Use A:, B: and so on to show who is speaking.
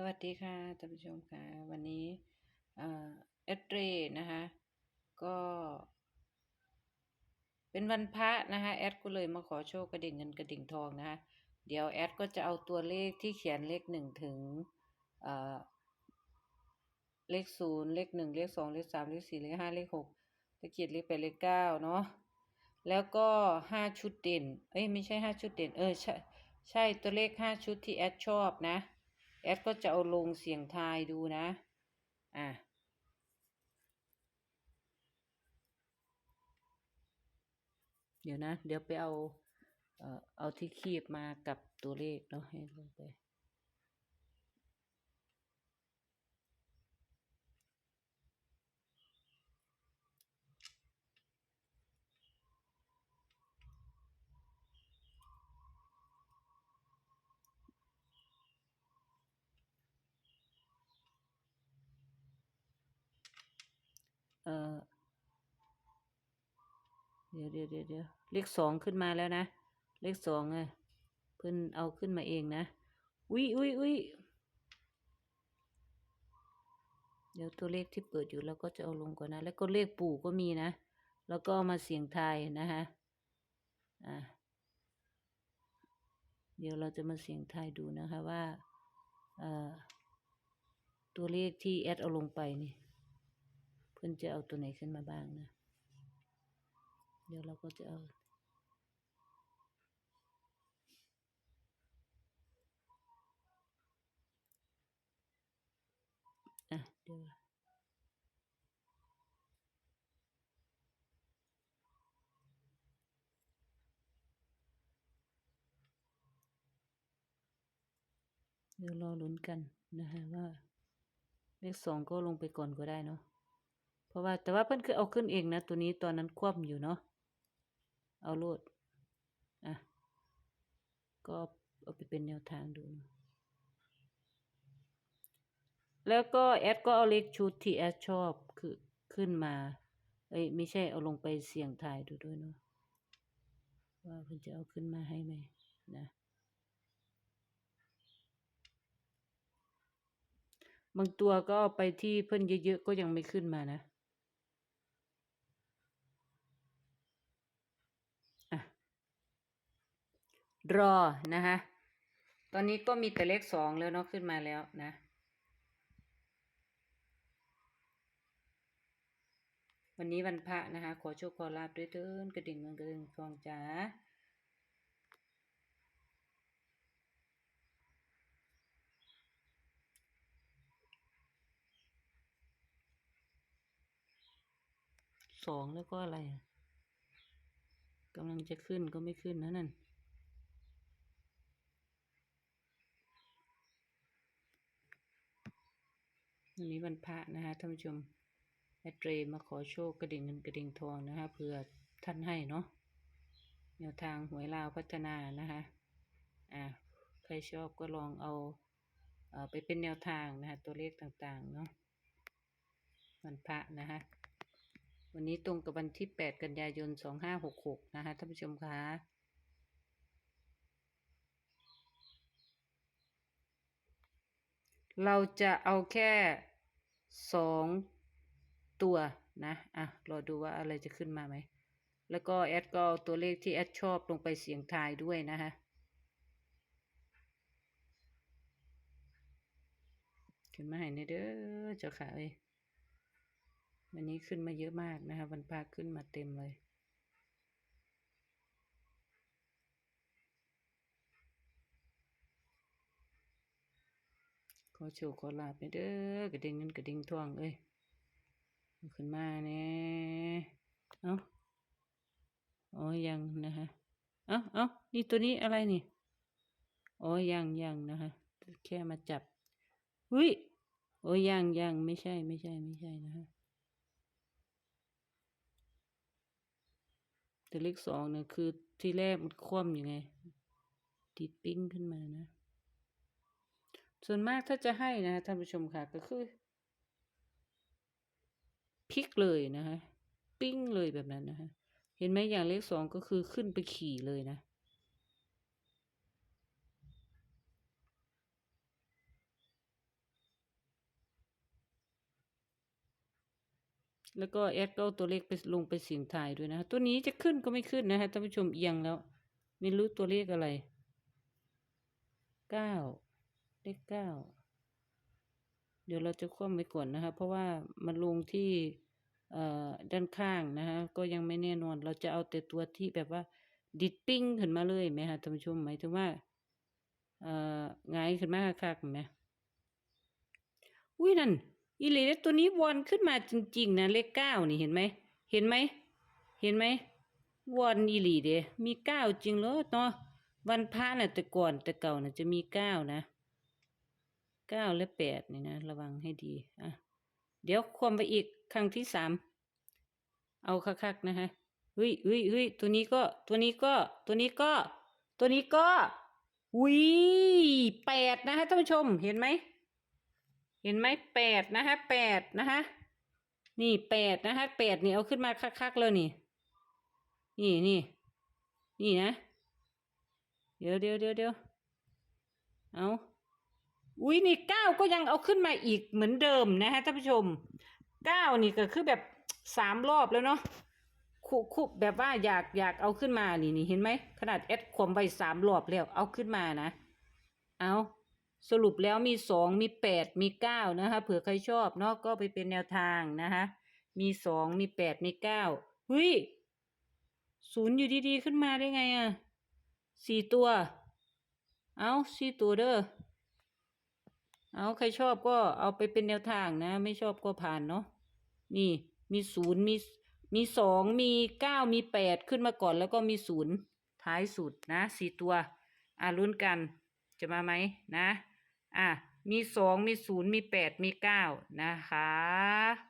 A: สวัสดีค่ะท่านผู้ชมค่ะ วันนี้เอ่อเอดเรนะคะ ก็ เป็นวันพระนะคะแอดก็เลยมาขอโชคกระดิ่งเงินกระดิ่งทองนะคะ เดี๋ยวแอดก็จะเอาตัวเลขที่เขียนเลขหนึ่งถึงเเลขศูนย์เลขหนึ่งเลขสองเลขสามเลขสี่เลขห้าเลขหกเลขเจ็ดเลขแปดเลขเก้าเนาะแล้วก็ห้าชุดเด่น เอ้ยไม่ใช่ห้าชุดเด่น เออใช่ใช่ตัวเลขห้าชุดที่แอดชอบนะ แอดก็จะเอาลงเสียงทายดูนะ อะเดี๋ยวนะ เดี๋ยวไปเอา เอ่อ เอาที่คีบมากับตัวเลขเนาะให้ลงไป อ่อเดี๋ยวเดี๋ยวเดี๋ยวเดี๋ยวเลขสองขึ้นมาแล้วนะ เลขสองอะเพิ่นเอาขึ้นมาเองนะ อุ้ยอุ้ยอุ้ยเดี๋ยวตัวเลขที่เปิดอยู่เราก็จะเอาลงก่อนนะ แล้วก็เลขปู่ก็มีนะ แล้วก็มาเสียงทายนะคะอะเดี๋ยวเราจะมาเสียงทายดูนะคะว่า เอ่อ ตัวเลขที่แอดเอาลงไปนี่ เพื่อนจะเอาตัวไหนขึ้นมาบ้างนะ เดี๋ยวเราก็จะเอาอะเดี๋ยวเดี๋ยวรอลุ้นกันนะคะว่า เลขสองก็ลงไปก่อนก็ได้เนาะ ราะว่าแต่ว่าเพิ่นคือเอาขึ้นเองนะ ตัวนี้ตอนนั้นคว่ำอยู่เนาะเอาโลดอะก็เอาไปเป็นแนวทางดู แล้วก็แอดก็เอาเลขชุดที่แอดชอบคือขึ้นมาเอ้ยไม่ใช่เอาลงไปเสี่ยงทายดูด้วยเนาะว่าเพิ่นจะเอาขึ้นมาให้ไหมนะบางตัวก็ไปที่เพิ่นเยอะๆก็ยังไม่ขึ้นมานะ อะ รอนะคะตอนนี้ก็มีแต่เลขสองแล้วเนาะขึ้นมาแล้วนะวันนี้วันพระนะคะ ขอโชคขอลาบด้วยเถินกระดิ่งเงินกระดิ่งทองจ๋าสองแล้วก็อะไรกำลังจะขึ้นก็ไม่ขึ้นนะนั่น วันนี้วันพระนะคะท่านผู้ชมแอดเรมาขอโชคกระดิ่งเงินกระดิ่งทองนะคะเผื่อท่านให้เนาะแนวทางหวยลาวพัฒนานะคะอ่าใครชอบก็ลองเอาเอ่อไปเป็นแนวทางนะคะตัวเลขต่างๆเนาะวันพระนะคะวันนี้ตรงกับวันที่ 8 กันยายน 2566 นะคะท่านผู้ชมคะเราจะเอาแค่ สองตัวนะ อะ รอดูว่าอะไรจะขึ้นมาไหม แล้วก็แอดก็เอาตัวเลขที่แอดชอบลงไปเสียงทายด้วยนะคะ ขึ้นมาให้ในเด้อเจ้าค่ะเอ้ยวันนี้ขึ้นมาเยอะมากนะคะวันพาขึ้นมาเต็มเลย ขอโชคขอลาบไปเด้อกระดิ่งเงินกระดิ่งทองเอ้ยขึ้นมาเนี่ยเอ้าอ๋อยังนะคะเอ้าเอ้านี่ตัวนี้อะไรนี่อ๋อยังยังนะคะแค่มาจับหุ้ยโอ้ยยังยังไม่ใช่ไม่ใช่ไม่ใช่นะคะแต่เลขสองเนี่ยคือที่แรกมันคว่ำอยู่ไงติดปิ้งขึ้นมานะ ส่วนมากถ้าจะให้นะท่านผู้ชมค่ะก็คือพลิกเลยนะฮะปิ้งเลยแบบนั้นนะฮะเห็นไหมอย่างเลขสองก็คือขึ้นไปขี่เลยนะ แล้วก็แอดก็ตัวเลขไปลงไปเสียงทยด้วยนะตัวนี้จะขึ้นก็ไม่ขึ้นนะฮะท่านผู้ชมเอียงแล้ว ไม่รู้ตัวเลขอะไรเก้า เลขเก้าเดี๋ยวเราจะคว่ำไว้ก่อนนะคะ เพราะว่ามันลงที่ด้านข้างนะคะ ก็ยังไม่แน่นอน เราจะเอาแต่ตัวที่แบบว่า ดิดปิ้งขึ้นมาเลยไหมคะท่านผู้ชมหมายถึงว่าเอ่อหงขึ้นมาคักๆไหมอุ้ยนั่นอีหลีเด้ตัวนี้วอนขึ้นมาจริง ๆ นะเลขเก้านี่เห็นไหมเห็นไหมเห็นไหมวอนอีหลีเดมีเก้าจริงเหรอเนาะวันพระน่ะแต่ก่อนแต่เก่าน่ะจะมีเก้านะ เก้าและแปดนี่นะ ระวังให้ดี อะ เดี๋ยวความไปอีกครั้งที่สาม เอาคักๆนะฮะเฮ้ยเฮ้ยเฮ้ยตัวนี้ก็ ตัวนี้ก็ ตัวนี้ก็ ตัวนี้ก็อุ้ยแปดนะฮะท่านผู้ชม เห็นไหม เห็นไหมแปดนะฮะแปดนะฮะนี่แปดนะฮะแปดนี่เอาขึ้นมาคักๆแล้วนี่ นี่นี่นี่นะ เดี๋ยวเดี๋ยวเดี๋ยวเดี๋ยวเอา อุ้ยนี่เก้าก็ยังเอาขึ้นมาอีกเหมือนเดิมนะฮะท่านผู้ชมเก้านี่ก็คือแบบสามรอบแล้วเนาะคุคุแบบว่าอยากอยากเอาขึ้นมานี่นี่เห็นไหมขนาดแอดควมไปสามรอบแล้วเอาขึ้นมานะ เอาสรุปแล้วมีสองมีแปดมีเก้านะคะเผื่อใครชอบเนาะก็ไปเป็นแนวทางนะคะมีสองมีแปดมีเก้าเฮ้ยศูนย์อยู่ดีๆขึ้นมาได้ไงอะ่ะสี่ตัว เอาสี่ตัวเด้อ เอาใครชอบก็เอาไปเป็นแนวทางนะ ไม่ชอบก็ผ่านเนาะนี่มีศูนย์มีมีสองมีเก้ามีแปดขึ้นมาก่อนแล้วก็มีศูนย์ท้ายสุดนะสี่ตัว อ่าลุ้นกันจะมาไหมนะ อะมีสองมีศูนย์มีแปดมีเก้านะคะ